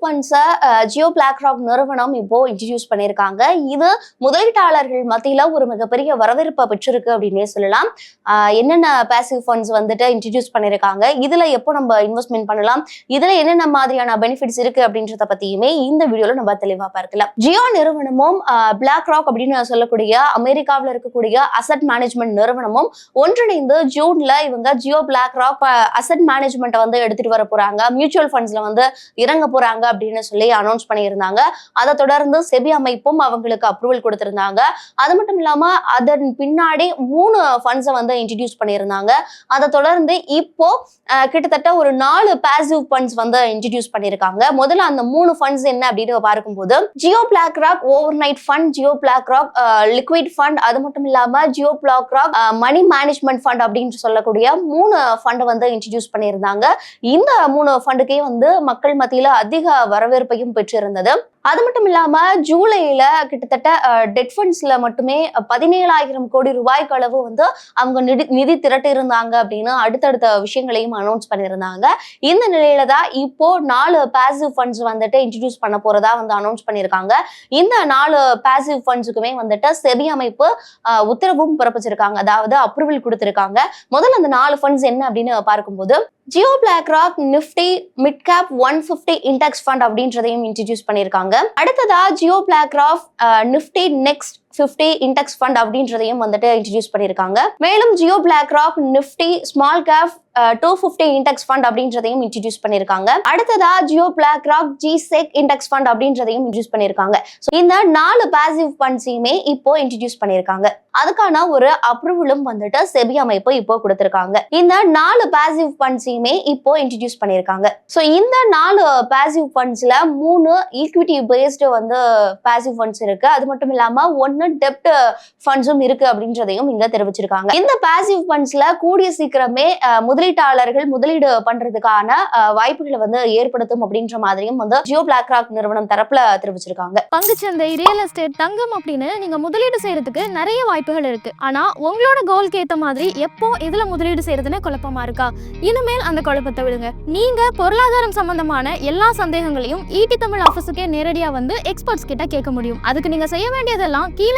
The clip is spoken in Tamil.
ஃபண்ட்ஸை ஜியோ பிளாக் ராக் நிறுவனம் இப்போ இன்ட்ரடியூஸ் பண்ணியிருக்காங்க. இது முதலீட்டாளர்கள் மத்தியில் ஒரு மிகப்பெரிய வரவேற்பை பெற்றிருக்கு அப்படின்னே சொல்லலாம். என்னென்ன பேசிவ் ஃபண்ட்ஸ் வந்துட்டு இன்ட்ரடியூஸ் பண்ணியிருக்காங்க? இதுல எப்போ நம்ம இன்வெஸ்ட்மெண்ட் பண்ணலாம்? இதுல என்னென்ன மாதிரியான பெனிஃபிட்ஸ் இருக்கு அப்படின்றத பத்தியுமே இந்த வீடியோவில் நம்ம தெளிவாக பார்க்கலாம். ஜியோ நிறுவனமும் பிளாக் ராக் அப்படின்னு சொல்லக்கூடிய அமெரிக்காவில் இருக்கக்கூடிய அசட் மேனேஜ்மெண்ட் நிறுவனமும் ஒன்றிணைந்து ஜூன்ல இவங்க ஜியோ பிளாக் ராக் அசட் மேனேஜ்மெண்ட்டை வந்து எடுத்துட்டு வர போறாங்க. மியூச்சுவல் ஃபண்ட்ஸ்ல வந்து இறங்க போறாங்க. அப்படின்னு சொல்லி அனௌன்ஸ் பண்ணியிருந்தாங்க. அதை தொடர்ந்து செபி அமைப்பும் அவங்களுக்கு அப்ரூவல் கொடுத்திருந்தாங்க. அது மட்டும் இல்லாம அதன் பின்னாடி மூணு ஃபண்ட்ஸை வந்து இன்ட்ரடியூஸ் பண்ணியிருந்தாங்க. அதை தொடர்ந்து இப்போ கிட்டத்தட்ட ஒரு நாலு பாசிவ் ஃபண்ட்ஸ் வந்து இன்ட்ரடியூஸ் பண்ணியிருக்காங்க. முதல்ல அந்த மூணு ஃபண்ட்ஸ் என்ன அப்படின்னு பார்க்கும்போது Jio BlackRock overnight fund Jio BlackRock liquid fund அது மட்டும் இல்லாம Jio BlackRock money management fund அப்படின்னு சொல்லக்கூடிய மூணு ஃபண்ட் வந்து இன்ட்ரடியூஸ் பண்ணியிருந்தாங்க. இந்த மூணு ஃபண்டுக்கே வந்து மக்கள் மத்தியில அதிக வரவேற்பையும் பெற்றிருந்தது. அது மட்டும் இல்லாம ஜூலைல கிட்டத்தட்ட டெட் ஃபண்ட்ஸ்ல மட்டுமே பதினேழாயிரம் கோடி ரூபாய்க்கு அளவு வந்து அவங்க நிதி நிதி திரட்டி இருந்தாங்க அப்படின்னு அடுத்தடுத்த விஷயங்களையும் அனௌன்ஸ் பண்ணியிருந்தாங்க. இந்த நிலையில தான் இப்போ நாலு பாசிவ் ஃபண்ட்ஸ் வந்துட்டு இன்ட்ரடியூஸ் பண்ண போறதா வந்து அனௌன்ஸ் பண்ணியிருக்காங்க. இந்த நாலு பாசிவ் ஃபண்ட்ஸுக்குமே வந்துட்டு செபி அமைப்பு உத்தரவும் பிறப்பிச்சிருக்காங்க. அதாவது அப்ரூவல் கொடுத்திருக்காங்க. முதல்ல அந்த நாலு ஃபண்ட்ஸ் என்ன அப்படின்னு பார்க்கும்போது Jio BlackRock Nifty mid cap one fifty index fund அப்படின்றதையும் இன்ட்ரடியூஸ் பண்ணியிருக்காங்க. அடுத்ததா Jio Black Nifty Next fifty index fund அப்படின்றதையும் வந்துட்டு இன்ட்ரடியூஸ் பண்ணியிருக்காங்க. மேலும் Jio BlackRock Nifty small cap two fifty index fund அப்படின்றதையும் இன்ட்ரடியூஸ் பண்ணியிருக்காங்க. அடுத்ததா Jio BlackRock G sec index fund அப்படின்றதையும் இன்ட்ரடியூஸ் பண்ணியிருக்காங்க. ஸோ இந்த நாலு பாசிவ் ஃபண்ட்ஸையுமே இப்போ இன்ட்ரடியூஸ் பண்ணியிருக்காங்க. அதுக்கான ஒரு அப்ரூவலும் வந்துட்டு செபி அமைப்பு இப்போ கொடுத்திருக்காங்க. இந்த நாலு பாசிவ் ஃபண்ட்ஸையுமே இப்போ இன்ட்ரடியூஸ் பண்ணியிருக்காங்க. ஸோ இந்த நாலு பாசிவ் ஃபண்ட்ஸ்ல மூணு ஈக்விட்டி பேஸ்டு வந்து பாசிவ் ஃபண்ட்ஸ் இருக்கு. அது மட்டும் இல்லாம ஒன்னு டெப்ட் ஃபண்ட்ஸும் இருக்கு அப்படின்றதையும் இங்க தெரிவிச்சிருக்காங்க. இந்த பாசிவ் ஃபண்ட்ஸ்ல கூடிய சீக்கிரமே முதலீட்டாளர்கள் முதலீடு பண்றதுக்கான வாய்ப்புகளை வந்து ஏற்படுத்தும் அப்படின்ற மாதிரியும் வந்து ஜியோ பிளாக் ராக் நிறுவனம் தரப்புல தெரிவிச்சிருக்காங்க. பங்குச்சந்தை ரியல் எஸ்டேட் தங்கம் அப்படின்னு நீங்க முதலீடு செய்யறதுக்கு நிறைய வாய்ப்புகள் இருக்கு. ஆனா உங்களோட கோல்க்கு ஏத்த மாதிரி எப்போ இதுல முதலீடு செய்யறதுன்னு குழப்பமா இருக்கா? இனிமேல் அந்த குழப்பத்தை விடுங்க. நீங்க பொருளாதாரம் சம்பந்தமான எல்லா சந்தேகங்களையும் ஈட்டி தமிழ் ஆஃபீஸுக்கே நேரடியா வந்து எக்ஸ்பர்ட்ஸ் கிட்ட கேட்க முடியும். அதுக்கு நீங்க செய்ய வேண்டியதெல்லாம் கீழே